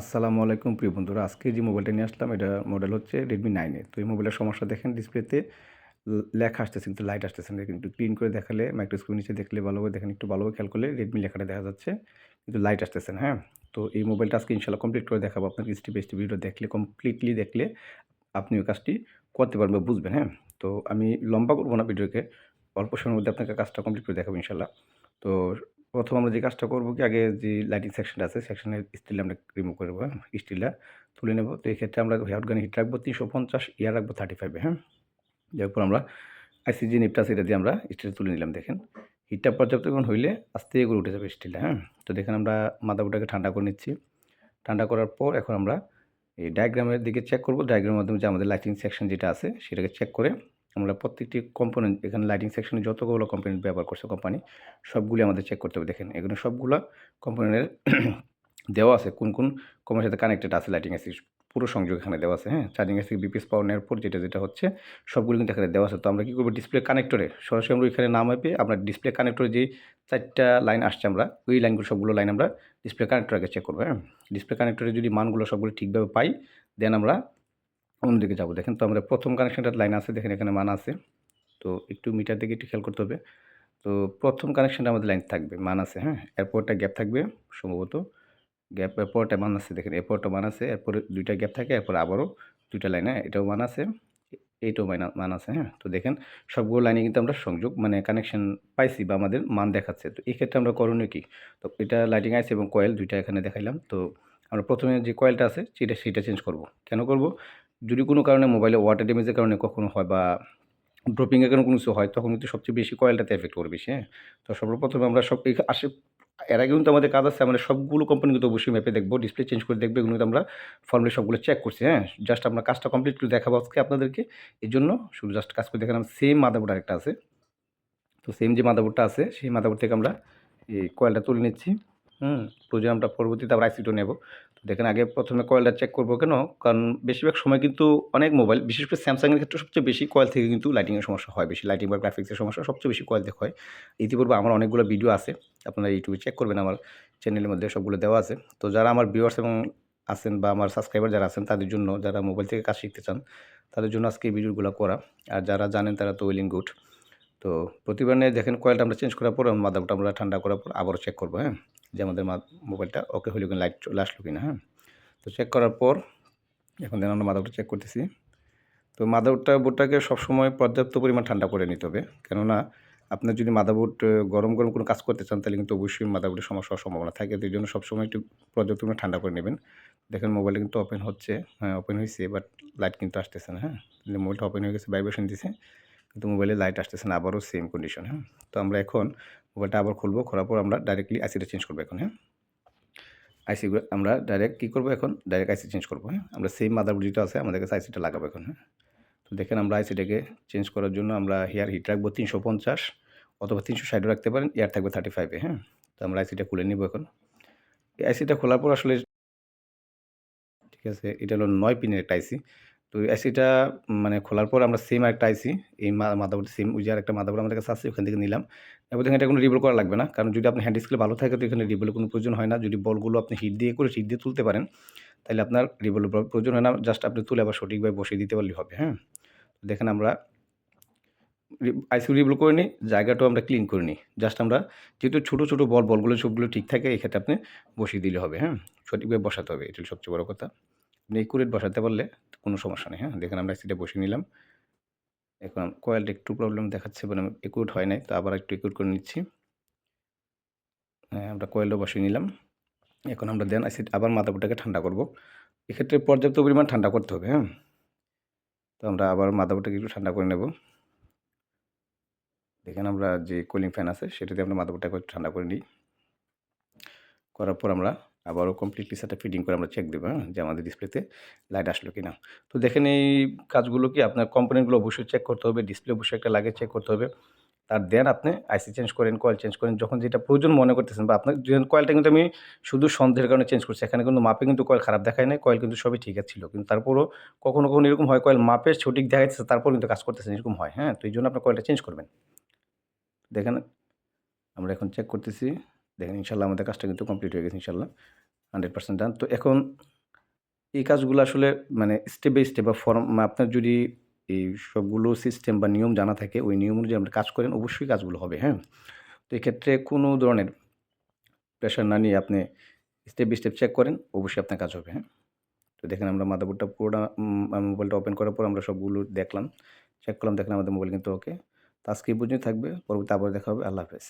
আসসালামু আলাইকুম প্রিয় বন্ধুরা, আজকে যে মোবাইলটা নিয়ে আসলাম, এটা মডেল হচ্ছে রেডমি নাইনে তো এই মোবাইলের সমস্যা দেখেন ডিসপ্লেতে লেখা আসতেছে, কিন্তু লাইট আসতেছে না। কিন্তু ক্লিন করে দেখালে মাইক্রোস্কোপ নিচে দেখলে ভালোভাবে দেখেন, একটু ভালোভাবে খেয়াল করলে রেডমি লেখাটা দেখা যাচ্ছে, কিন্তু লাইট আসতেছে না হ্যাঁ? তো এই মোবাইলটা আজকে ইনশাল্লাহ কমপ্লিট করে দেখাবো আপনার স্টেপ স্টেপ ভিডিও দেখলে কমপ্লিটলি দেখলে আপনি ওই কাজটি করতে পারবেন বুঝবেন হ্যাঁ? তো আমি লম্বা করব না ভিডিওকে অল্প সময়ের মধ্যে আপনাকে কাজটা কমপ্লিট করে দেখাবো ইনশাল্লাহ তো প্রথম আমরা যে কাজটা করব কি, আগে যে লাইটিং সেকশনটা আছে সেকশনের স্টিল আমরা রিমুভ করে দেবো হ্যাঁ? স্টিলটা তুলে নেব। তো এই ক্ষেত্রে আমরা হেয়ার গান হিট রাখব তিনশো পঞ্চাশ, ইয়ার রাখব থার্টি ফাইভে হ্যাঁ এরপর আমরা আইসিজি নিপটা সেটা দিয়ে আমরা স্টিল তুলে নিলাম, দেখেন। হিটটা পর্যাপ্ত হইলে আস্তে করে উঠে যাবে স্টিলটা হ্যাঁ? তো দেখেন আমরা মাদারবোর্ডটাকে ঠান্ডা করে নিচ্ছি। ঠান্ডা করার পর এখন আমরা এই ডায়াগ্রামের দিকে চেক করব। ডায়াগ্রামের মাধ্যমে যে আমাদের লাইটিং সেকশন যেটা আছে, সেটাকে চেক করে আমরা প্রত্যেকটি কম্পোনেন্ট এখানে লাইটিং সেকশনে যতগুলো কম্পোনেন্ট ব্যবহার করছে কোম্পানি সবগুলি আমাদের চেক করতে হবে। দেখেন, এখানে সবগুলো কম্পোনেন্টের দেওয়া আছে, কোন কোন কোম্পানির সাথে কানেক্টেড আছে লাইটিং এসি পুরো সংযোগ এখানে দেওয়া আছে হ্যাঁ? চার্জিং এসি বিপিএস পাওয়ার নেওয়ার পর যেটা যেটা হচ্ছে, সবগুলো কিন্তু এখানে দেওয়া আছে। তো আমরা কী করব? ডিসপ্লে কানেক্টরে সরাসরি আমরা এখানে নাম পেয়ে আমরা ডিসপ্লে কানেক্টরে যে চারটা লাইন আসছে আমরা, ওই লাইনগুলো সবগুলো লাইন আমরা ডিসপ্লে কানেক্টর আগে চেক করব হ্যাঁ? ডিসপ্লে কানেক্টরে যদি মানগুলো সবগুলো ঠিকভাবে পাই দেন আমরা অন্যদিকে যাব। দেখেন তো আমরা প্রথম কানেকশনটার লাইন আছে, দেখেন এখানে মান আছে। তো একটু মিটার দিকে একটু খেয়াল করতে হবে। তো প্রথম কানেকশনটা আমাদের লাইন থাকবে, মান আছে হ্যাঁ? এরপরটা গ্যাপ থাকবে, সম্ভবত। গ্যাপ এরপরটা মান আছে, দেখেন এরপরটা মান আছে, এরপরে দুইটা গ্যাপ থাকে, এরপর আবারও দুইটা লাইন হ্যাঁ? এটাও মান আছে এইটাও মাইনা, মান আছে হ্যাঁ? তো দেখেন সবগুলো লাইনে কিন্তু আমরা সংযোগ মানে কানেকশন পাইছি বা আমাদের মান দেখাচ্ছে। তো এক্ষেত্রে আমরা করণীয় কি? তো এটা লাইটিং আছে এবং কয়েল দুইটা এখানে দেখাইলাম। তো আমরা প্রথমে যে কয়েলটা আছে, সেটা সেটা চেঞ্জ করব। কেন করব? যদি কোনো কারণে মোবাইলে ওয়াটার ড্যামেজের কারণে কখনো হয় বা ড্রপিংয়ের কারণে কোনো কিছু হয়, তখন কিন্তু সবচেয়ে বেশি কয়েলটাতে এফেক্ট করবে বেশি হ্যাঁ? তো সর্বপ্রথমে আমরা সব আসে এর আগে কিন্তু আমাদের কাজ আছে, আমরা সবগুলো কোম্পানি কিন্তু অবশ্যই ম্যাপে দেখব ডিসপ্লে চেঞ্জ করে দেখব, এগুলো আমরা ফর্মুলে সবগুলো চেক করছি হ্যাঁ? জাস্ট আমরা কাজটা কমপ্লিট করে দেখাবো আজকে আপনাদেরকে এই জন্য শুধু জাস্ট কাজ করে দেখালাম সেম মাদাবোর্ড আরেকটা আছে, তো সেম যে মাদাবোর্ডটা আছে, সেই মাদাবোর্ড থেকে আমরা এই কয়েলটা তুলে নিচ্ছি, হুম? প্রয়োজন আমরা পরবর্তীতে আবার আইসিটো নেব দেখেন আগে প্রথমে কয়েলটা চেক করব কেন? কারণ বেশিরভাগ সময় কিন্তু অনেক মোবাইল বিশেষ করে স্যামসাংয়ের ক্ষেত্রে সবচেয়ে বেশি কয়েল থেকে কিন্তু লাইটিংয়ের সমস্যা হয়। বেশি লাইটিং বা গ্রাফিক্সের সমস্যা সবচেয়ে বেশি কয়েল থেকে হয়। ইতিপূর্বে আমার অনেকগুলো ভিডিও আছে, আপনারা ইউটিউবে চেক করবেন আমার চ্যানেলের মধ্যে, সবগুলো দেওয়া আছে। তো যারা আমার ভিউয়ার্স এবং আছেন বা আমার সাবস্ক্রাইবার যারা আছেন, তাদের জন্য, যারা মোবাইল থেকে কাজ শিখতে চান, তাদের জন্য আজকে এই ভিডিওগুলো করা। আর যারা জানেন তারা তো ওয়েলিং গুড তো প্রতিবার দেখেন কয়েলটা আমরা চেঞ্জ করার পর মাদারটা আমরা ঠান্ডা করার পর আবারও চেক করব হ্যাঁ? যে আমাদের মোবাইলটা ওকে হলো কিনা লাইট চলে আসলো কিনা হ্যাঁ? তো চেক করার পর এখন দেখেন আমরা মাদারবোর্ডটা চেক করতেছি। তো মাদারবোর্ডটা বোর্ডটাকে সবসময় পর্যাপ্ত পরিমাণ ঠান্ডা করে নিতে হবে। কেননা আপনার যদি মাদারবোর্ড গরম গরম কোনো কাজ করতে চান, তাহলে কিন্তু অবশ্যই মাদারবোর্ডের সমস্যা হওয়ার সম্ভাবনা থাকে। তো এই জন্য সবসময় একটু পর্যাপ্ত পরিমাণ ঠান্ডা করে নেবেন। দেখেন মোবাইলটা কিন্তু ওপেন হচ্ছে হ্যাঁ ওপেন হয়েছে বাট লাইট কিন্তু আসতেছে না হ্যাঁ? মোবাইলটা ওপেন হয়ে গেছে ভাইব্রেশন দিছে। কিন্তু মোবাইলে লাইট আসতেছে না, আবারও সেম কন্ডিশন হ্যাঁ? তো আমরা এখন মোবাইলটা আবার খুলবো, খোলার পর আমরা ডাইরেক্টলি আইসিটা চেঞ্জ করব এখন হ্যাঁ? আইসিগুলো আমরা ডাইরেক্ট কী করব এখন? ডাইরেক্ট আইসি চেঞ্জ করব হ্যাঁ? আমরা সেম মাদারবোর্ড যেটা আছে, আমাদের কাছে আইসিটা লাগাবো এখন হ্যাঁ? তো দেখেন আমরা আইসিটাকে চেঞ্জ করার জন্য আমরা হেয়ার হিট রাখব তিনশো পঞ্চাশ অথবা তিনশো ষাটও রাখতে পারেন এয়ার থাকবে থার্টি ফাইভে হ্যাঁ? তো আমরা আইসিটা খুলে নিব এখন। এই আইসিটা খোলার পর আসলে ঠিক আছে, এটা হলো নয় পিনের একটা আইসি তো আইসিটা মানে খোলার পর আমরা সেম একটা আইসি, এই মাদাবোর্ড সেম ওই যে একটা মাদাবোর্ড আমাদের কাছে আছে, ওখান থেকে নিলাম। এবং এটা কোনো রিবল করা লাগবে না, কারণ যদি আপনার হ্যান্ড ডিসপ্লে ভালো থাকে, তো এখানে রিবলের কোনো প্রয়োজন হয় না। যদি বলগুলো আপনি হিট দিয়ে করে হিট দিয়ে তুলতে পারেন, তাহলে আপনার রিবলের প্রয়োজন হয় না। জাস্ট আপনি তুলে আবার সঠিকভাবে বসিয়ে দিতে পারলেই হবে হ্যাঁ? দেখেন আমরা আইসি রিবল করে নিই, জায়গাটাও আমরা ক্লিন করে নিই। জাস্ট আমরা যেহেতু ছোটো ছোটো বল বলগুলো সবগুলো ঠিক থাকে এই ক্ষেত্রে আপনি বসিয়ে দিলে হবে হ্যাঁ? সঠিকভাবে বসাতে হবে, এটাই সবচেয়ে বড় কথা। আপনি একুরেট বসাতে পারলে কোনো সমস্যা নেই হ্যাঁ? দেখেন আমরা সিটে বসিয়ে নিলাম। এখন কয়েলটা একটু প্রবলেম দেখাচ্ছে মানে একুট হয় নাই, তো আবার একটু একুট করে নিচ্ছি। হ্যাঁ আমরা কয়েলটা বসিয়ে নিলাম। এখন আমরা দেন আসি আবার মাদাবোর্ডটাকে ঠান্ডা করব। এক্ষেত্রে পর্যাপ্ত পরিমাণ ঠান্ডা করতে হবে হ্যাঁ? তো আমরা আবার মাদাবোর্ডটাকে একটু ঠান্ডা করে নেব। দেখেন আমরা যে কুলিং ফ্যান আছে, সেটাতে আমরা মাদাবোর্ডটাকে ঠান্ডা করে নিই। করার পর আমরা আবারও কমপ্লিটলি সেটা ফিটিং করে আমরা চেক দেবো হ্যাঁ? যে আমাদের ডিসপ্লেতে লাইট আসলো কি না তো দেখেন এই কাজগুলো কি? আপনার কম্পোনেন্টগুলো অবশ্যই চেক করতে হবে ডিসপ্লে অবশ্যই একটা লাগে চেক করতে হবে। তার দেন আপনি আইসি চেঞ্জ করেন কয়েল চেঞ্জ করেন, যখন যেটা প্রয়োজন মনে করতেছেন বা আপনার কয়েলটা কিন্তু আমি শুধু সন্দেহের কারণে চেঞ্জ করছি, এখানে কিন্তু মাপে কিন্তু কয়েল খারাপ দেখায় নাই কয়েল কিন্তু সবই ঠিক ছিল। কিন্তু তারপরও কখনো কখনো এরকম হয় কয়েল মাপে সঠিক দেখাচ্ছে তারপর কিন্তু কাজ করতেছেন এরকম হয় হ্যাঁ? তো এই জন্য আপনার কয়েলটা চেঞ্জ করবেন। দেখেন, আমরা এখন চেক করতেছি। দেখেন ইনশাল্লাহ আমাদের কাজটা কিন্তু কমপ্লিট হয়ে গেছে ইনশাল্লাহ হান্ড্রেড পার্সেন্ট ডান তো এখন এই কাজগুলো আসলে মানে স্টেপ বাই স্টেপ বা ফর্ম আপনার যদি এই সবগুলো সিস্টেম বা নিয়ম জানা থাকে, ওই নিয়ম অনুযায়ী আপনি কাজ করেন, অবশ্যই কাজগুলো হবে হ্যাঁ? তো এক্ষেত্রে কোনো ধরনের প্রেশার না নিয়ে আপনি স্টেপ বাই স্টেপ চেক করেন, অবশ্যই আপনার কাজ হবে হ্যাঁ? তো দেখেন আমরা মাদারবোর্ডটা পুরোটা মোবাইলটা ওপেন করার পর আমরা সবগুলো দেখলাম চেক করলাম, দেখলাম আমাদের মোবাইল কিন্তু ওকে তো আজকে এই পর্যন্ত থাকবে পরবর্তী আবার দেখা হবে, আল্লাহ হাফেজ।